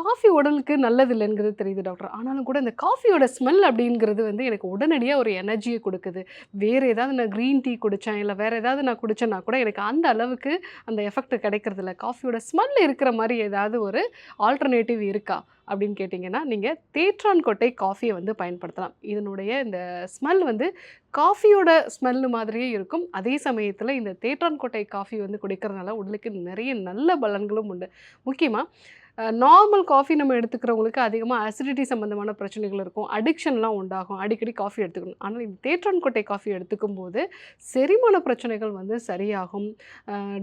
Coffee உடலுக்கு நல்லது இல்லைங்கிறது தெரியுது டாக்டர். ஆனாலும் கூட இந்த காஃபியோட ஸ்மெல் அப்படிங்கிறது வந்து எனக்கு உடனடியாக ஒரு எனர்ஜியை கொடுக்குது. வேறு ஏதாவது நான் க்ரீன் டீ குடித்தேன் இல்லை வேறு ஏதாவது நான் குடித்தேன்னா கூட எனக்கு அந்த அளவுக்கு அந்த எஃபெக்ட் கிடைக்கிறது இல்லை காஃபியோட ஸ்மெல் இருக்கிற மாதிரி ஏதாவது ஒரு ஆல்டர்னேட்டிவ் இருக்கா அப்படின்னு கேட்டிங்கன்னா நீங்கள் தேற்றான்கோட்டை காஃபியை வந்து பயன்படுத்தலாம். இதனுடைய இந்த ஸ்மெல் வந்து காஃபியோட ஸ்மெல்லு மாதிரியே இருக்கும். அதே சமயத்தில் இந்த தேற்றான்கோட்டை காஃபி வந்து குடிக்கிறதுனால உடலுக்கு நிறைய நல்ல பலன்களும் உண்டு. முக்கியமாக நார்மல் காஃபி நம்ம எடுத்துக்கிறவங்களுக்கு அதிகமாக அசிடிட்டி சம்மந்தமான பிரச்சனைகள் இருக்கும். அடிக்ஷன்லாம் உண்டாகும். அடிக்கடி காஃபி எடுத்துக்கணும். ஆனால் இந்த தேற்றான்கொட்டை காஃபி எடுத்துக்கும் போது செரிமான பிரச்சனைகள் வந்து சரியாகும்.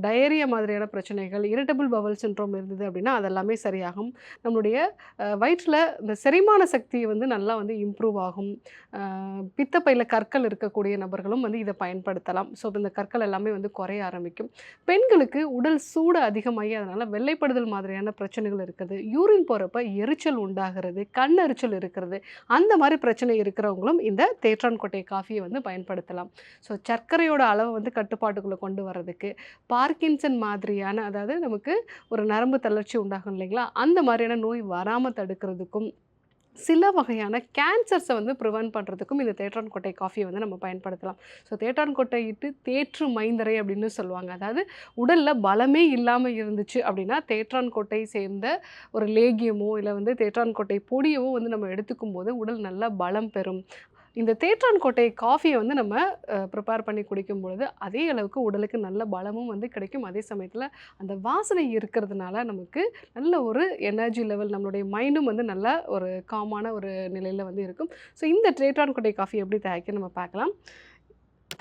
டயரியா மாதிரியான பிரச்சனைகள் இரிட்டபிள் பவல் சின்ரோம் இருந்தது அப்படின்னா அதெல்லாமே சரியாகும். நம்மளுடைய வயிற்றில் இந்த செரிமான சக்தி வந்து நல்லா வந்து இம்ப்ரூவ் ஆகும். பித்தப்பையில் கற்கள் இருக்கக்கூடிய நபர்களும் வந்து இதை பயன்படுத்தலாம். ஸோ இந்த கற்கள் எல்லாமே வந்து குறைய ஆரம்பிக்கும். பெண்களுக்கு உடல் சூடு அதிகமாகி அதனால் வெள்ளைப்படுதல் மாதிரியான பிரச்சனைகள் இருக்குது. யூரின் போகிறப்ப எரிச்சல் உண்டாகிறது கண் எரிச்சல் இருக்கிறது. அந்த மாதிரி பிரச்சனை இருக்கிறவங்களும் இந்த தேற்றான்கொட்டை காஃபியை வந்து பயன்படுத்தலாம். ஸோ சர்க்கரையோட அளவை வந்து கட்டுப்பாட்டுக்குள்ளே கொண்டு வர்றதுக்கு பார்க்கின்சன் மாதிரியான அதாவது நமக்கு ஒரு நரம்பு தளர்ச்சி உண்டாகும் இல்லைங்களா? அந்த மாதிரியான நோய் வராமல் தடுக்கிறதுக்கும் சில வகையான கேன்சர்ஸை வந்து ப்ரிவென்ட் பண்ணுறதுக்கும் இந்த தேற்றான்கோட்டை காஃபியை வந்து நம்ம பயன்படுத்தலாம். ஸோ தேற்றான் கொட்டை இட்டு தேற்று மைந்தரை அப்படின்னு சொல்லுவாங்க. அதாவது உடலில் பலமே இல்லாமல் இருந்துச்சு அப்படின்னா தேற்றான் கொட்டை சேர்ந்த ஒரு லேகியமோ இல்லை வந்து தேற்றான்கோட்டை பொடியவோ வந்து நம்ம எடுத்துக்கும் போது உடல் நல்லா பலம் பெறும். இந்த தேற்றான்கொட்டை காஃபியை வந்து நம்ம ப்ரிப்பேர் பண்ணி குடிக்கும் பொழுது அதே அளவுக்கு உடலுக்கு நல்ல பலமும் வந்து கிடைக்கும். அதே சமயத்தில் அந்த வாசனை இருக்கிறதுனால நமக்கு நல்ல ஒரு எனர்ஜி லெவல் நம்மளுடைய மைண்டும் வந்து நல்ல ஒரு காமான ஒரு நிலையில் வந்து இருக்கும். ஸோ இந்த தேற்றான் கொட்டை காஃபி எப்படி தயாரிக்க நம்ம பார்க்கலாம்.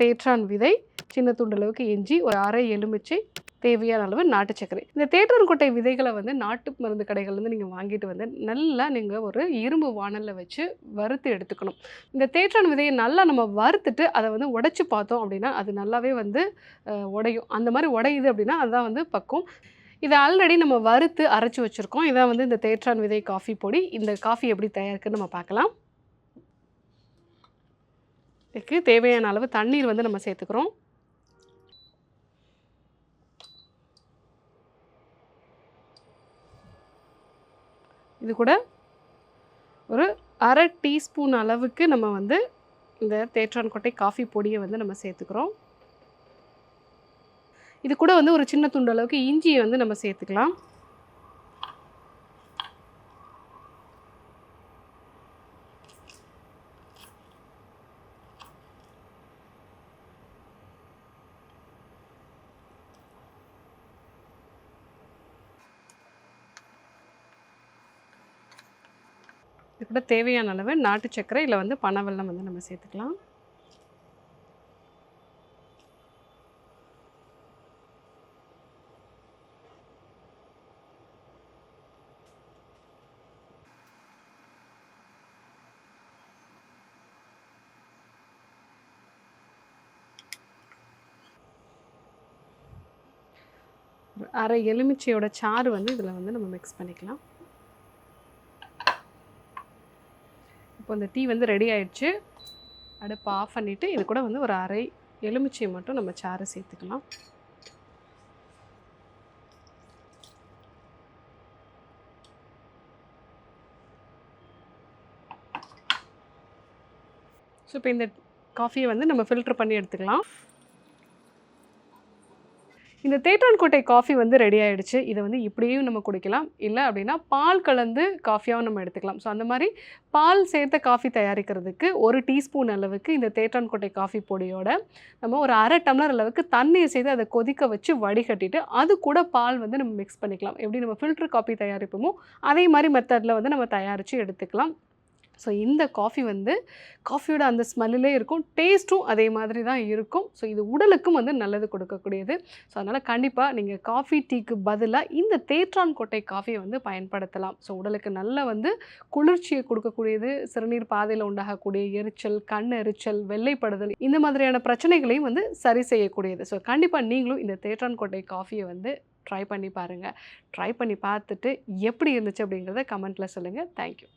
தேற்றான் விதை சின்ன துண்டளவுக்கு இஞ்சி ஒரு அரை எலுமிச்சை தேவையான அளவு நாட்டு சர்க்கரை. இந்த தேற்றான் கொட்டை விதைகளை வந்து நாட்டு மருந்து கடைகள்லேருந்து நீங்கள் வாங்கிட்டு வந்து நல்லா நீங்கள் ஒரு இரும்பு வாணலில் வச்சு வறுத்து எடுத்துக்கணும். இந்த தேற்றான் விதையை நல்லா நம்ம வறுத்துட்டு அதை வந்து உடைச்சி பார்த்தோம் அப்படின்னா அது நல்லாவே வந்து உடையும். அந்த மாதிரி உடையுது அப்படின்னா அதுதான் வந்து பக்கம் இதை ஆல்ரெடி நம்ம வறுத்து அரைச்சி வச்சுருக்கோம். இதான் வந்து இந்த தேற்றான் விதை காஃபி பொடி. இந்த காஃபி எப்படி தயாரிக்குன்னு நம்ம பார்க்கலாம். இதுக்கு தேவையான அளவு தண்ணீர் வந்து நம்ம சேர்த்துக்கிறோம். இது கூட ஒரு அரை டீஸ்பூன் அளவுக்கு நம்ம வந்து இந்த தேற்றான்கொட்டை காஃபி பொடியை வந்து நம்ம சேர்த்துக்கிறோம். இது கூட வந்து ஒரு சின்ன துண்டு அளவுக்கு இஞ்சியை வந்து நம்ம சேர்த்துக்கலாம். இது கூட தேவையான அளவு நாட்டு சர்க்கரை இல்லை வந்து பனவெல்லம் வந்து நம்ம சேர்த்துக்கலாம். அரை எலுமிச்சையோட சாறு வந்து இதில் வந்து நம்ம மிக்ஸ் பண்ணிக்கலாம். இப்போ இந்த டீ வந்து ரெடி ஆயிடுச்சு. அடுப்பை ஆஃப் பண்ணிவிட்டு இது கூட வந்து ஒரு அரை எலுமிச்சையை மட்டும் நம்ம சாறு சேர்த்துக்கலாம். ஸோ இப்போ இந்த காஃபியை வந்து நம்ம ஃபில்டர் பண்ணி எடுத்துக்கலாம். இந்த தேட்டான்கோட்டை காஃபி வந்து ரெடி ஆகிடுச்சு இதை வந்து இப்படியும் நம்ம குடிக்கலாம். இல்லை அப்படின்னா பால் கலந்து காஃபியாகவும் நம்ம எடுத்துக்கலாம். ஸோ அந்த மாதிரி பால் சேர்த்த காஃபி தயாரிக்கிறதுக்கு ஒரு டீஸ்பூன் அளவுக்கு இந்த தேட்டான்கோட்டை காஃபி பொடியோட நம்ம ஒரு அரை டம்ளர் அளவுக்கு தண்ணியை செய்து அதை கொதிக்க வச்சு வடிகட்டிட்டு அது கூட பால் வந்து நம்ம மிக்ஸ் பண்ணிக்கலாம். எப்படி நம்ம ஃபில்டர் காஃபி தயாரிப்போமோ அதே மாதிரி மெத்தடில் வந்து நம்ம தயாரித்து எடுத்துக்கலாம். ஸோ இந்த காஃபி வந்து காஃபியோட அந்த ஸ்மெல்லிலே இருக்கும். டேஸ்ட்டும் அதே மாதிரி தான் இருக்கும். ஸோ இது உடலுக்கும் வந்து நல்லது கொடுக்கக்கூடியது. ஸோ அதனால் கண்டிப்பாக நீங்கள் காஃபி டீக்கு பதிலாக இந்த தேற்றான் கொட்டை காஃபியை வந்து பயன்படுத்தலாம். ஸோ உடலுக்கு நல்ல வந்து குளிர்ச்சியை கொடுக்கக்கூடியது. சிறுநீர் பாதையில் உண்டாகக்கூடிய எரிச்சல் கண் எரிச்சல் வெள்ளைப்படுதல் இந்த மாதிரியான பிரச்சனைகளையும் வந்து சரி செய்யக்கூடியது. ஸோ கண்டிப்பாக நீங்களும் இந்த தேற்றான் கொட்டை காஃபியை வந்து ட்ரை பண்ணி பாருங்கள் ட்ரை பண்ணி பார்த்துட்டு எப்படி இருந்துச்சு அப்படிங்கிறத கமெண்ட்டில் சொல்லுங்கள் தேங்க்யூ